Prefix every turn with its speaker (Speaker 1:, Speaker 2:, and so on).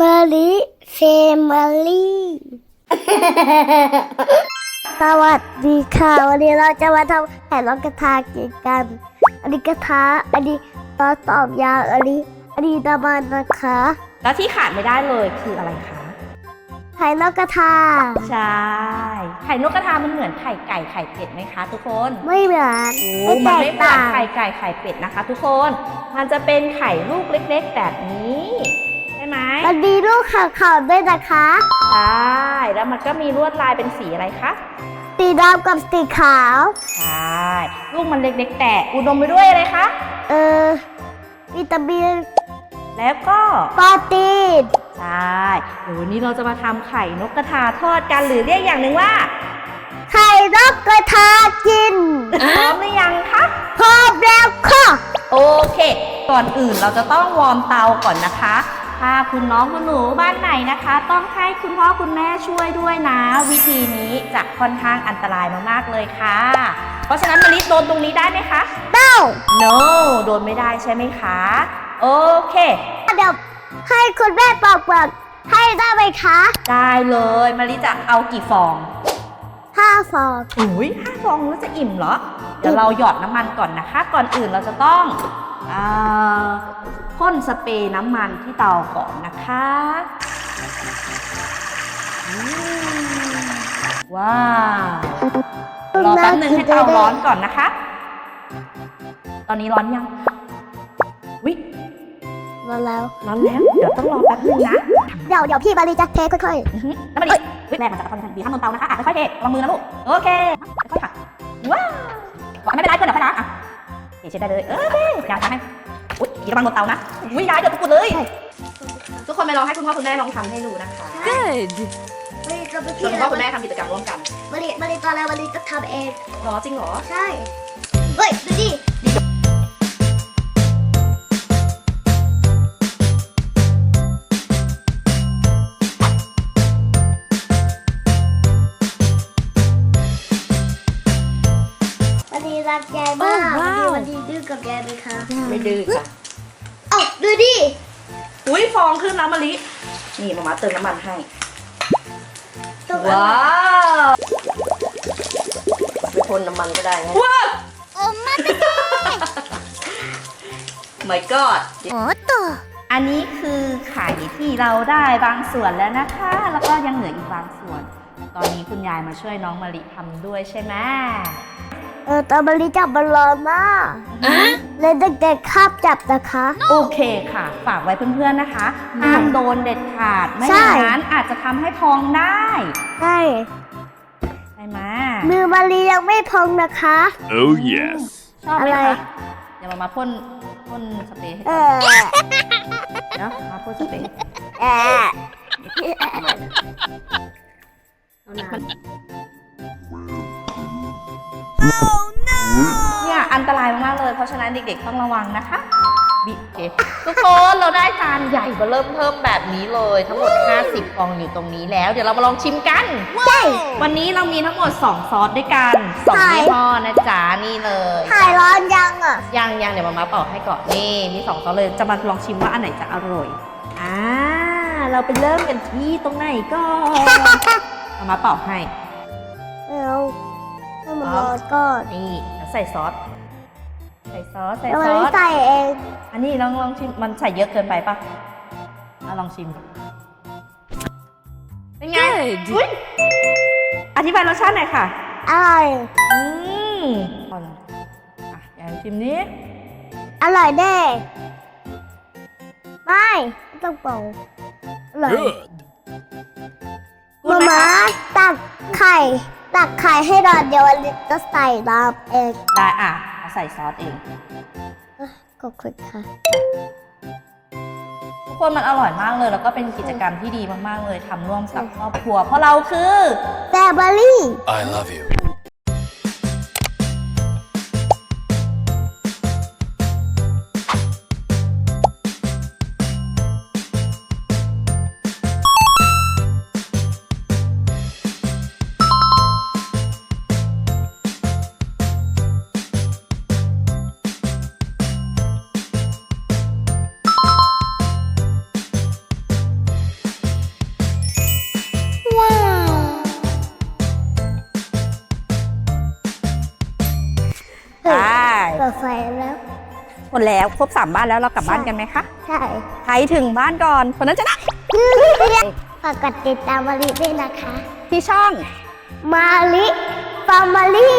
Speaker 1: มาลิเฟมิลี่ สวัสดีค่ะ วันนี้เราจะมาทำแผ่นรองกระทากินกัน อันนี้กระทะอันนี้ซอสตอบยางอันนี้ อันนี้น้ำมันนะคะ
Speaker 2: แล้วที่ขาดไม่ได้เลยคืออะไรคะ
Speaker 1: ไข่นกกระทา
Speaker 2: ใช่ ไข่นกกระทามันเหมือนไข่ไก่ไข่เป็ดไหมคะทุกคน
Speaker 1: ไม่เหมือน
Speaker 2: โอ้
Speaker 1: ไม่
Speaker 2: มัน
Speaker 1: แต
Speaker 2: ไม่
Speaker 1: ก
Speaker 2: เหมือน
Speaker 1: ต่าง
Speaker 2: ไข่ไก่ไข่เป็ดนะคะ ทุกคน มันจะเป็นไข่ลูกเล็ก ๆ แบบนี้ใช่ไห ม
Speaker 1: มันมีลูกขาวๆด้วยนะคะ
Speaker 2: ใช่แล้วมันก็มีลวดลายเป็นสีอะไรคะ
Speaker 1: สีดำกับสีขาว
Speaker 2: ใช่ลูกมันเล็กๆ แต่อุดมไปด้วยอะไรคะ
Speaker 1: เออวิตามิน
Speaker 2: แล้วก็
Speaker 1: โปรตีน
Speaker 2: ใช่เดี๋ยววันนี้เราจะมาทำไข่นกกระทาทอดกันหรือเรียกอย่างหนึ่งว่า
Speaker 1: ไข่นกกระทากิน
Speaker 2: พร้อมหรือยังคะ
Speaker 1: พร้อมแล้วค่ะ
Speaker 2: โอเค ก่อนอื่นเราจะต้องวอร์มเตาก่อนนะคะ ถ้าคุณน้องคุณหนูบ้านไหนนะคะ ต้องให้คุณพ่อคุณแม่ช่วยด้วยนะ วิธีนี้จะค่อนข้างอันตรายมากๆเลยค่ะ เพราะฉะนั้นมะลิโดนตรงนี้ได้ไหมคะ
Speaker 1: เต้า
Speaker 2: no โดนไม่ได้ใช่ไหมคะ โอเค
Speaker 1: เดี๋ยวให้คุณแม่ปอกเปลือกให้ได้ไหมคะ
Speaker 2: ได้เลยมะลิจะเอากี่ฟอง
Speaker 1: ห้าฟอง
Speaker 2: อุ้ยห้าฟองแล้วจะอิ่มเหรอ เดี๋ยวเราหยอดน้ำมันก่อนนะคะ ก่อนอื่นเราจะต้องอา พ่นสเปรย์น้ำมันที่เตาก่อนนะคะอืมว้าว รอแป๊บหนึงให้เตาร้อนก่อนนะคะ ตอนนี้ร้อนยัง วิ
Speaker 1: มาแล้ว
Speaker 2: ร้อนแล้ว เดี๋ยวต้องรอแป๊บหนึงนะ
Speaker 1: เดี๋ยวเดี๋ยวพี่บาลีจะเทค่อย
Speaker 2: อื้อหือแล้วมันดิเฮ้ยแม่มันจะค่อนข้างดีทำบนเตานะคะอะค่อยๆเทระวังมือนะลูก โอเค ค่อยๆค่ะ ว้าวไม่เป็นไรเพื่อนเดี๋ยวค่อยล้างอะเทเช็ดได้เลย เออโอเคอยากทำให้อุ้ยอี ระวังบนเตานะอุ้ยย้ายเกือบทุกคนเลย ทุกคนไปลองให้คุณพ่อคุณแม่ลองทำให้ดูนะคะ
Speaker 3: Good.
Speaker 1: ๆบาลีจะไป
Speaker 2: ชวนคุณพ่อคุณแม่ทำกิจกรรมร่วมกัน
Speaker 1: บาลีบาลีตอนแรกบาลีจะทำเอง
Speaker 2: หรอจริงเหรอ
Speaker 1: ใช่ เฮ้ย ดูดิวันนี้รักยายมาก
Speaker 3: โอ้ว้าว
Speaker 1: วันนี้ดื้อกับยายไหมคะ
Speaker 2: ไม่ดื้อค่ะ
Speaker 1: เอ้าดูดิ
Speaker 2: อุ้ยฟองขึ้นแล้วมะลิ นี่มามาเติมน้ำมันให้
Speaker 1: ตรง
Speaker 2: ว้าว
Speaker 4: ไม่พ่นน้ำมันก็ได้นะ
Speaker 2: ว้าว
Speaker 1: โอ้มา
Speaker 2: my god
Speaker 1: โอ้ตัว
Speaker 2: อันนี้คือไข่ที่เราได้บางส่วนแล้วนะคะ แล้วก็ยังเหลืออีกบางส่วน ตอนนี้คุณยายมาช่วยน้องมะลิทำด้วยใช่ไหม
Speaker 1: เออตอนบาลีจับมันร้อนมากเลยเด็กๆคาบจับนะคะ
Speaker 2: โอเคค่ะ ฝากไว้เพื่อนๆนะคะห้ามโดนเด็ดขาด ไม่
Speaker 1: ใช่
Speaker 2: อย่างนั้นอาจจะทำให้พองได้
Speaker 1: ใช่
Speaker 2: ใช่ไหม
Speaker 1: มือบาลียังไม่พองนะคะ
Speaker 5: Oh, yes.
Speaker 2: ชอบไหม
Speaker 1: อะไร
Speaker 2: คะเดี๋ยวมามาพ่นพ่นสเปรย์ให้
Speaker 1: เอ
Speaker 2: ก่อน
Speaker 1: อ
Speaker 2: เนาะมาพ่นสเปรย์
Speaker 1: เออ
Speaker 4: เอาน้ำ
Speaker 2: เนี่ย อันตรายมากๆเลย เพราะฉะนั้นเด็กๆต้องระวังนะคะบิเกทุกคนเราได้จานใหญ่เบอร์เริ่มเพิ่มแบบนี้เลย ทั้งหมด 50ฟองอยู่ตรงนี้แล้ว เดี๋ยวเรามาลองชิมกัน
Speaker 1: ใช่
Speaker 2: วันนี้เรามีทั้งหมด 2 ซอสด้วยกัน2
Speaker 1: ใช่
Speaker 2: ยี่ห้อนะจ๊ะนี่เลย
Speaker 1: ถ่ายร้อนยังอะ
Speaker 2: ยังยังเดี๋ยวมามาเป่าให้ก่อนนี่มีสองซอสเลยจะมาลองชิมว่าอันไหนจะอร่อยอ่าเราไปเริ่มกันที่ตรงไหนก่อนมามาเป่าให้
Speaker 1: เอาให้มันร้อนก่อน
Speaker 2: นี่แล้วใส่ซอส ใส่ซอสใส่
Speaker 1: แล้ว
Speaker 2: ซ
Speaker 1: มัน
Speaker 2: อ
Speaker 1: ไม่
Speaker 2: ส
Speaker 1: ใส่เอง
Speaker 2: อันนี้ลองลองชิมมันใส่เยอะเกินไปปะอะลองชิม เป็นไง
Speaker 3: Good.
Speaker 2: อุ๊ยอธิบายรสชาติหน่อยค่ะ
Speaker 1: อร่อย
Speaker 2: อืมก่อนอะอย่างชิมนี้
Speaker 1: อร่อยแน่ไม่ไม่ต้องเป่าอร่อย
Speaker 5: Good.
Speaker 2: พูด
Speaker 1: มา
Speaker 2: ไหม
Speaker 1: ม่า
Speaker 2: คะ
Speaker 1: ตักไข่ ตักไข่ให้ร้อนเดี๋ยววันนี้จะใส่น้ำเอง
Speaker 2: ได้อะเอาใส่ซอสเอง
Speaker 1: ขอบคุณค่ะ
Speaker 2: ทุกคนมันอร่อยมากเลย แล้วก็เป็นกิจกรรมที่ดีมากๆเลยทำร่วมกับครอบครัว เพราะเราคือ
Speaker 1: แต่บารี่
Speaker 5: I love you.
Speaker 1: ดไฟแล้ว
Speaker 2: หมดแล้วครบสามบ้านแล้วเรากลับบ้านกันไหมคะ
Speaker 1: ใช่
Speaker 2: ใครถึงบ้านก่อนคนนั้นชนะ
Speaker 1: ฝากกดติดตามมาลิด้วยนะคะ
Speaker 2: ที่ช่อง
Speaker 1: มาลิฟามาลี่